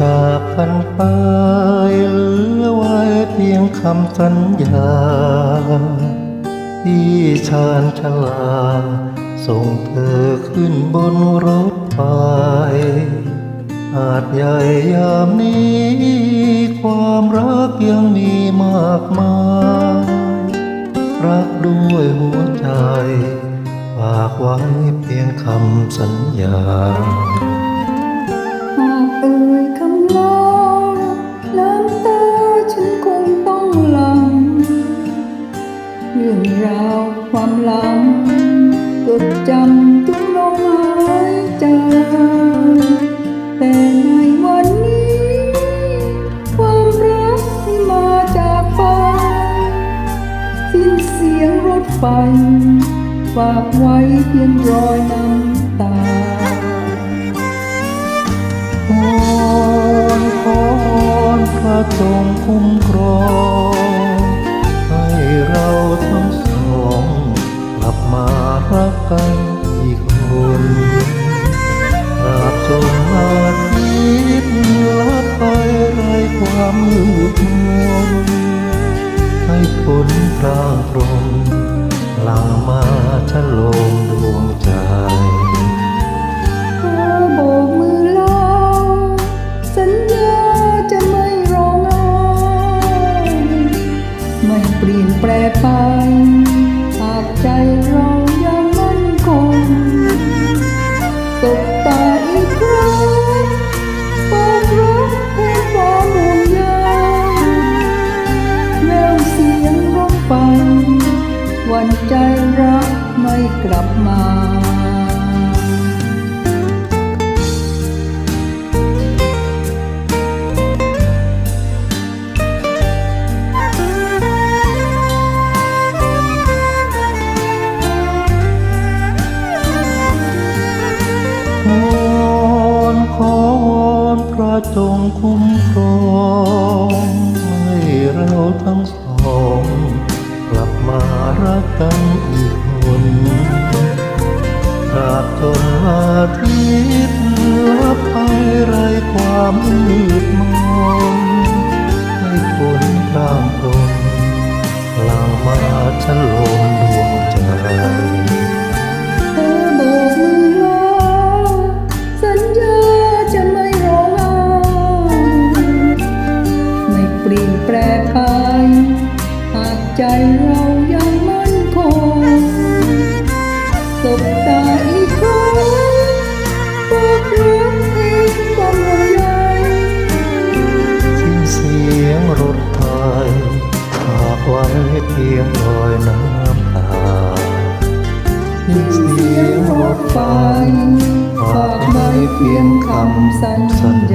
จากกันไปเหลือไว้เพียงคำสัญญาที่ชานชลา ส่งเธอขึ้นบนรถไฟอาจใหญ่ยามนี้ ความรักยังมีมากมายรักด้วยหัวใจฝากไว้เพียงคำสัญญาหากเอ่ยคำลาน้ำตาฉันคงต้องหลังเรื่องราวความหลังจดจำทุกลมหายใจแต่ในวันนี้ ความรักที่มาจากฟ้าสิ้นเสียงรถไฟฝากไว้เพียงรอยน้ำตา ความมืดมนให้ฝนพรางตรงหลังมาฉลมดวงใจขอโบกมือลาสัญญาจะไม่ร้องไห้ไม่เปลี่ยนแปลไป วันใจรักไม่กลับมาวนขอวอนพระจงคุ้มครองให้เราทั้งสอง รักกันอีกคนตราบจนอาทิตย์ลับไปไรความมืดมนให้ฝนพรางตรงหลังมาฉันลมดวงใจเธอโบกมือลาสัญญาจะไม่ร้องไห้ไม่เปลี่ยนแปลไปหากใจเรา เสียงรถไฟฝากไว้เพียงรอยน้ำตาสิ้นเสียงรถไฟฝากไว้เพียงคำสัญญา